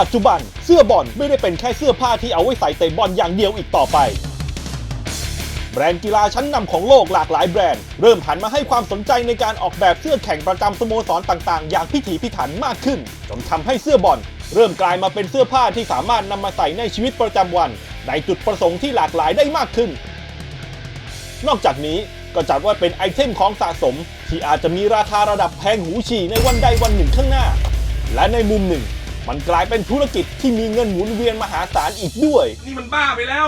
ปัจจุบันเสื้อบอลไม่ได้เป็นแค่เสื้อผ้าที่เอาไว้ใส่เตะบอลอย่างเดียวอีกต่อไป แบรนด์กีฬาชั้นนำของโลกหลากหลายแบรนด์ เริ่มหันมาให้ความสนใจในการออกแบบเสื้อแข่งประจำสโมสรต่างๆ อย่างพิถีพิถันมากขึ้น จนทำให้เสื้อบอลเริ่มกลายมาเป็นเสื้อผ้าที่สามารถนำมาใส่ในชีวิตประจำวัน ในจุดประสงค์ที่หลากหลายได้มากขึ้น นอกจากนี้ก็จัดว่าเป็นไอเทมของสะสม ที่อาจจะมีราคาระดับแพงหูฉี่ในวันใดวันหนึ่งข้างหน้า และในมุมหนึ่ง มันกลายเป็นธุรกิจที่มีเงินหมุนเวียนมหาศาลอีกด้วย นี่มันบ้าไปแล้ว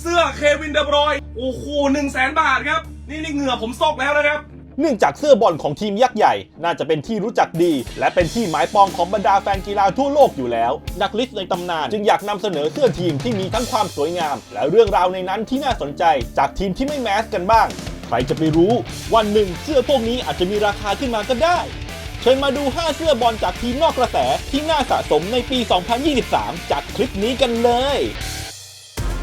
เสื้อเควินเดบรอยน์โอ้โหหนึ่งแสนบาทครับ นี่นี่เหงื่อผมซกแล้วนะครับ เนื่องจากเสื้อบอลของทีมยักษ์ใหญ่ น่าจะเป็นที่รู้จักดี และเป็นที่หมายปองของบรรดาแฟนกีฬาทั่วโลกอยู่แล้ว นักลิสต์ในตำนานจึงอยากนำเสนอเสื้อทีมที่มีทั้งความสวยงาม และเรื่องราวในนั้นที่น่าสนใจ จากทีมที่ไม่แมสกันบ้าง ใครจะไปรู้ วันหนึ่งเสื้อพวกนี้อาจจะมีราคาขึ้นมาก็ได้เชิญมาดู 5 เสื้อบอลจากทีมนอกกระแสที่น่าสะสมในปี 2023 จากคลิปนี้กันเลย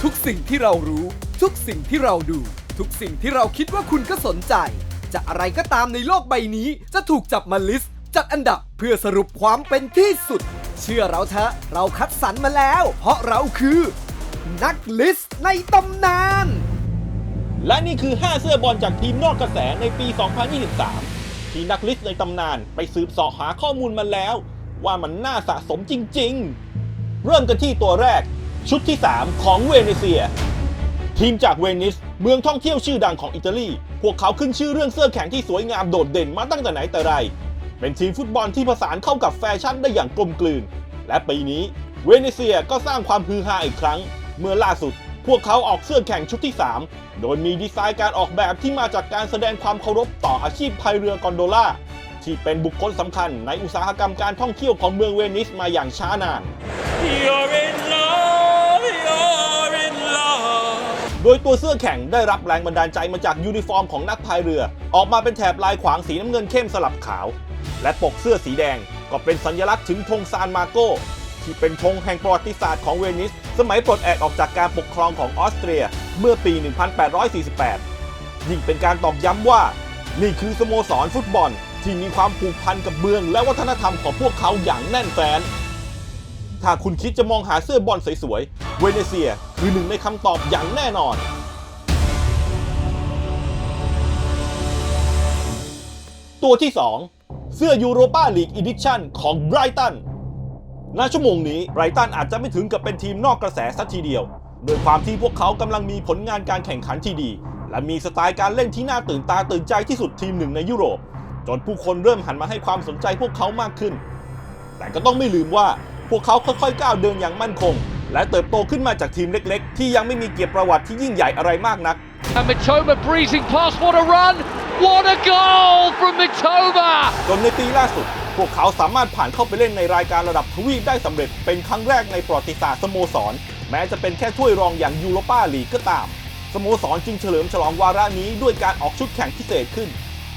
ทุกสิ่งที่เรารู้ ทุกสิ่งที่เราดู ทุกสิ่งที่เราคิดว่าคุณก็สนใจ จะอะไรก็ตามในโลกใบนี้ จะถูกจับมาลิสต์ จัดอันดับเพื่อสรุปความเป็นที่สุด เชื่อเราเถอะเราคัดสรรมาแล้ว เพราะเราคือ นักลิสต์ในตำนาน และนี่คือ 5 เสื้อบอลจากทีมนอกกระแสในปี 2023 ที่นักลิสในตำนานไปสืบสาะหาข้อมูลมาแล้ว ว่ามันน่าสะสมจริง ๆ เริ่มกันที่ตัวแรก ชุดที่ 3 ของเวเนเซีย ทีมจากเวนิส เมืองท่องเที่ยวชื่อดังของอิตาลี พวกเขาขึ้นชื่อเรื่องเสื้อแข่งที่สวยงามโดดเด่นมาตั้งแต่ไหนแต่ไร เป็นทีมฟุตบอลที่ผสานเข้ากับแฟชั่นได้อย่างกลมกลืน และปีนี้เวเนเซียก็สร้างความฮือฮาอีกครั้ง เมื่อล่าสุด พวกเขาออกเสื้อแข่งชุดที่ 3 โดยมีดีไซน์การออกแบบที่มาจากการแสดงความเคารพต่ออาชีพพายเรือกอนโดล่า ที่เป็นบุคคลสำคัญในอุตสาหกรรมการท่องเที่ยวของเมืองเวนิสมาอย่างช้านาน You're in love You're in love โดยตัวเสื้อแข่งได้รับแรงบันดาลใจมาจากยูนิฟอร์มของนักพายเรือ ออกมาเป็นแถบลายขวางสีน้ำเงินเข้มสลับขาว และปกเสื้อสีแดงก็เป็นสัญลักษณ์ถึงธงซานมาโก ที่เป็นธงแห่งประวัติศาสตร์ของเวนิส สมัยปลดแอกออกจากการปกครองของออสเตรียเมื่อปี 1848 ยิ่งเป็นการตอกย้ำว่า นี่คือสโมสรฟุตบอล ที่มีความผูกพันกับเมืองและวัฒนธรรมของพวกเขาอย่างแน่นแฟ้นถ้าคุณคิดจะมองหาเสื้อบอลสวยๆ เวเนเซียคือหนึ่งในคำตอบอย่างแน่นอนตัวที่ 2 เสื้อยูโรปาลีกอีดิชั่นของไบรตัน ณชั่วโมงนี้ไบรตันอาจจะไม่ถึงกับเป็นทีมนอกกระแสสักทีเดียวโดยความที่พวกเขากำลังมีผลงานการแข่งขันที่ดี และมีสไตล์การเล่นที่น่าตื่นตาตื่นใจที่สุดทีมหนึ่งในยุโรป จนผู้คนเริ่มหันมาให้ความสนใจพวกเขามากขึ้น แต่ก็ต้องไม่ลืมว่าพวกเขาค่อยๆก้าวเดินอย่างมั่นคง และเติบโตขึ้นมาจากทีมเล็กๆ ที่ยังไม่มีเกียรติประวัติที่ยิ่งใหญ่อะไรมากนัก And Matoma breezing past, what a run! What a goal from Matoma! จนในปีล่าสุด พวกเขาสามารถผ่านเข้าไปเล่นในรายการระดับทวีปได้สำเร็จเป็นครั้งแรกในประวัติศาสตร์สโมสร แม้จะเป็นแค่ถ้วยรองอย่างยูโรปาลีกก็ตาม สโมสรจึงเฉลิมฉลองวาระนี้ด้วยการออกชุดแข่งพิเศษขึ้น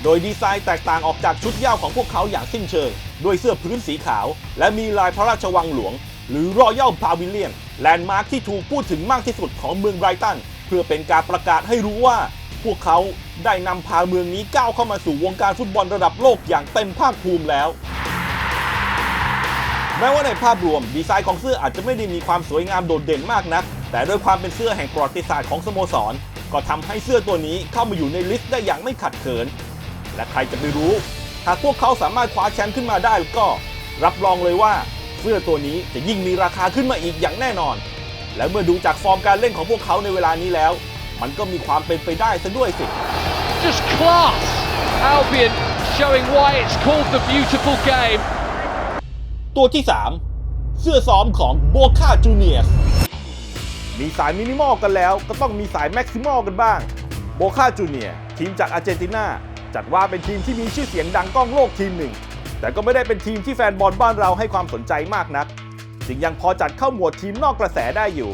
โดยดีไซน์แตกต่างออกจากชุดย่าวของพวกเขาอย่างสิ้นเชิง ด้วยเสื้อพื้นสีขาว และมีลายพระราชวังหลวง หรือรอยัลพาวิเลียนแลนด์มาร์คที่ถูกพูดถึงมากที่สุดของเมืองไบรตันเพื่อเป็นการประกาศให้รู้ว่า พวกเขาได้นำพาเมืองนี้ก้าวเข้ามาสู่วงการฟุตบอลระดับโลกอย่างเต็มภาคภูมิแล้ว แม้ว่าในภาพรวมดีไซน์ของเสื้ออาจจะไม่ได้มีความสวยงามโดดเด่นมากนัก แต่ด้วยความเป็นเสื้อแห่งประวัติศาสตร์ของสโมสร ก็ทำให้เสื้อตัวนี้เข้ามาอยู่ในลิสต์ได้อย่างไม่ขัดเขิน และใครจะไปรู้ หากพวกเขาสามารถคว้าแชมป์ขึ้นมาได้ก็รับรองเลยว่าเสื้อตัวนี้จะยิ่งมีราคาขึ้นมาอีกอย่างแน่นอน และเมื่อดูจากฟอร์มการเล่นของพวกเขาในเวลานี้แล้ว มันก็มีความเป็นไปได้ซะด้วยสิ Just class! Albion showing why it's called the beautiful game. ตัวที่ 3 เสื้อซ้อมของโบคาจูเนียสมีสายมินิมอลกันแล้วก็ต้องมีสายแม็กซิมอลกันบ้างโบคาจูเนียทีมจากอาร์เจนตินาจัดว่าเป็นทีมที่มีชื่อเสียงดังก้องโลกทีมหนึ่ง แต่ก็ไม่ได้เป็นทีมที่แฟนบอลบ้านเราให้ความสนใจมากนัก จึงยังพอจัดเข้าหมวดทีมนอกกระแสได้อยู่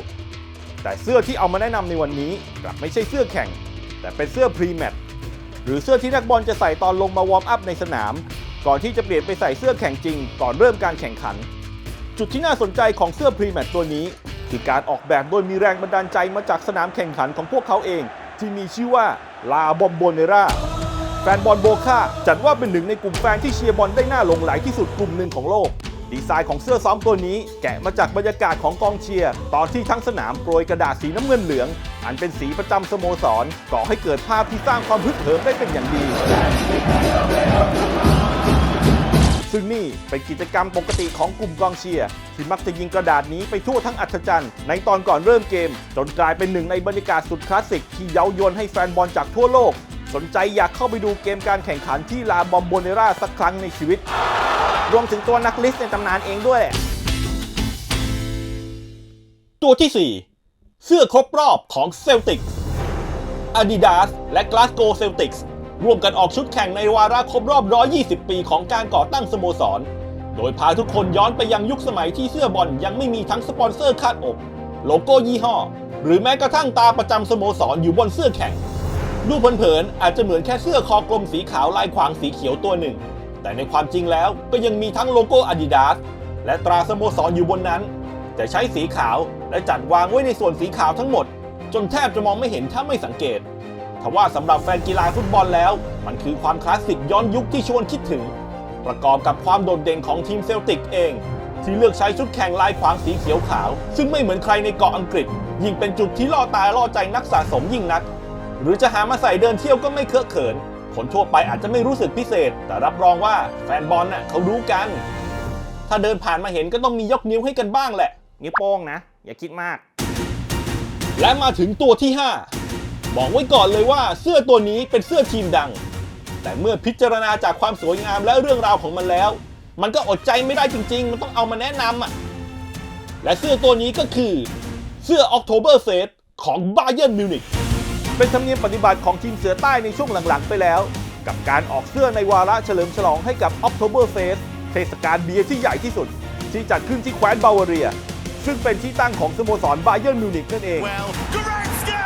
แต่เสื้อที่เอามาแนะนำในวันนี้กลับไม่ใช่เสื้อแข่ง แต่เป็นเสื้อพรีแมตช์หรือเสื้อที่นักบอลจะใส่ตอนลงมาวอร์มอัพในสนาม ก่อนที่จะเปลี่ยนไปใส่เสื้อแข่งจริง ก่อนเริ่มการแข่งขัน จุดที่น่าสนใจของเสื้อพรีแมตช์ตัวนี้ คือการออกแบบโดยมีแรงบันดาลใจมาจากสนามแข่งขันของพวกเขาเอง ที่มีชื่อว่าลาบอมโบเนราแฟนบอลโบคาจัดว่าเป็นหนึ่งในกลุ่มแฟนที่เชียร์บอลได้น่าหลงไหลที่สุดกลุ่มหนึ่งของโลก ดีไซน์ของเสื้อซ้อมตัวนี้แกะมาจากบรรยากาศของกองเชียร์ตอนที่ทั้งสนามโปรยกระดาษสีน้ำเงินเหลือง อันเป็นสีประจำสโมสรก่อให้เกิดภาพที่สร้างความฮึกเหิมได้เป็นอย่างดี ซึ่งนี่เป็นกิจกรรมปกติของกลุ่มกองเชียร์ที่มักจะยิงกระดาษนี้ไปทั่วทั้งอัศจรรย์ในตอนก่อนเริ่มเกม จนกลายเป็นหนึ่งในบรรยากาศสุดคลาสสิกที่เย้ายวนให้แฟนบอลจากทั่วโลก สนใจอยากเข้าไปดูเกมการแข่งขันที่ลาบอมโบเนราสักครั้งในชีวิต รวมถึงตัวนักลิสต์ในตำนานเองด้วย ตัวที่ 4 เสื้อครบรอบของเซลติก Adidas และ Glasgow Celtics ร่วมกันออกชุดแข่งในวาระครบรอบ 120 ปีของการก่อตั้งสโมสร โดยพาทุกคนย้อนไปยังยุคสมัยที่เสื้อบอลยังไม่มีทั้งสปอนเซอร์คาดอก โลโก้ยี่ห้อ หรือแม้กระทั่งตาประจำสโมสรอยู่บนเสื้อแข่ง ดูเผินๆอาจจะเหมือนแค่เสื้อคอกลมสีขาวลายขวางสีเขียวตัวหนึ่ง แต่ในความจริงแล้วก็ยังมีทั้งโลโก้ Adidas และตราสโมสรอยู่บนนั้น แต่ใช้สีขาวและจัดวางไว้ในส่วนสีขาวทั้งหมด จนแทบจะมองไม่เห็นถ้าไม่สังเกตทว่าสำหรับแฟนกีฬาฟุตบอลแล้ว มันคือความคลาสสิกย้อนยุคที่ชวนคิดถึง ประกอบกับความโดดเด่นของทีมเซลติกเอง ที่เลือกใช้ชุดแข่งลายขวางสีเขียวขาว ซึ่งไม่เหมือนใครในเกาะอังกฤษ ยิ่งเป็นจุดที่ล่อตาล่อใจนักสะสมยิ่งนัก หรือจะหามาใส่เดินเที่ยวก็ไม่เคอะเขิน คนทั่วไปอาจจะไม่รู้สึกพิเศษ แต่รับรองว่าแฟนบอลน่ะเขารู้กัน ถ้าเดินผ่านมาเห็นก็ต้องมียกนิ้วให้กันบ้างแหละ นิ้วโป้งนะ อย่าคิดมาก และมาถึงตัวที่ 5 บอกไว้ก่อนเลยว่าเสื้อตัวนี้เป็นเสื้อทีมดัง แต่เมื่อพิจารณาจากความสวยงามและเรื่องราวของมันแล้ว มันก็อดใจไม่ได้จริง ๆ มันต้องเอามาแนะนำอะและเสื้อตัวนี้ก็คือ เสื้อ October Fest ของ Bayern Munich เป็นธรรมเนียมปฏิบัติของทีมเสือใต้ในช่วงหลังๆ ไปแล้ว กับการออกเสื้อในวาระเฉลิมฉลองให้กับ October Fest เทศกาลเบียร์ที่ใหญ่ที่สุด ที่จัดขึ้นที่แคว้นบาวาเรีย ซึ่งเป็นที่ตั้งของสโมสรบาเยิร์นมิวนิกนั่นเอง Well, Goretzka!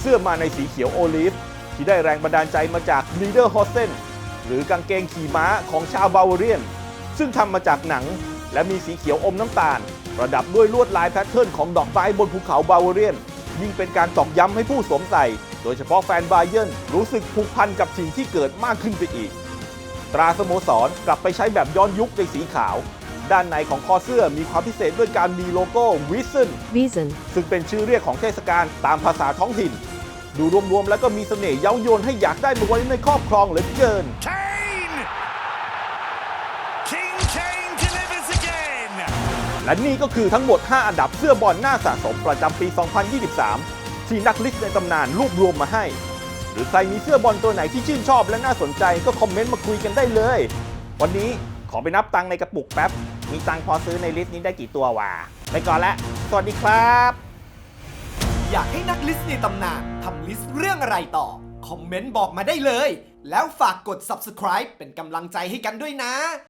เสื้อมาในสีเขียวโอลิฟ ที่ได้แรงบันดาลใจมาจากลีเดอร์ฮอสเซนหรือกางเกงขี่ม้าของชาวบาวาเรียน ซึ่งทำมาจากหนัง และมีสีเขียวอมน้ำตาล ประดับด้วยลวดลายแพทเทิร์นของดอกไม้บนภูเขาบาวาเรียน ยิ่งเป็นการตอกย้ำให้ผู้สวมใส่ โดยเฉพาะแฟนบาเยิร์นรู้สึกผูกพันกับสิ่งที่เกิดมากขึ้นไปอีก ตราสโมสรกลับไปใช้แบบย้อนยุคในสีขาว ด้านในของคอเสื้อมีความพิเศษด้วยการมีโลโก้วิส n Reason. ซึ่งเป็นชื่อเรียกของเทศกาลตามภาษาท้องถิ่น ดูรวมๆแล้วก็มีเสน่ห์เย้ายวนให้อยากได้มาไว้ในครอบครองเหลือเกิน Kane! King Kane delivers again! และนี่ก็คือทั้งหมด 5 อันดับเสื้อบอลหน้าสะสมประจำปี 2023 ที่นักลิสต์ในตำนานรวบรวมมาให้ หรือใครมีเสื้อบอลตัวไหนที่ชื่นชอบและน่าสนใจก็คอมเมนต์มาคุยกันได้เลย วันนี้ขอไปนับตังในกระปุกแป๊บ มีตังพอซื้อในลิสต์นี้ได้กี่ตัววะไปก่อนละ สวัสดีครับ อยากให้นักลิสต์ในตำนานทำลิสต์เรื่องอะไรต่อ คอมเมนต์บอกมาได้เลย แล้วฝากกด subscribe เป็นกำลังใจให้กันด้วยนะ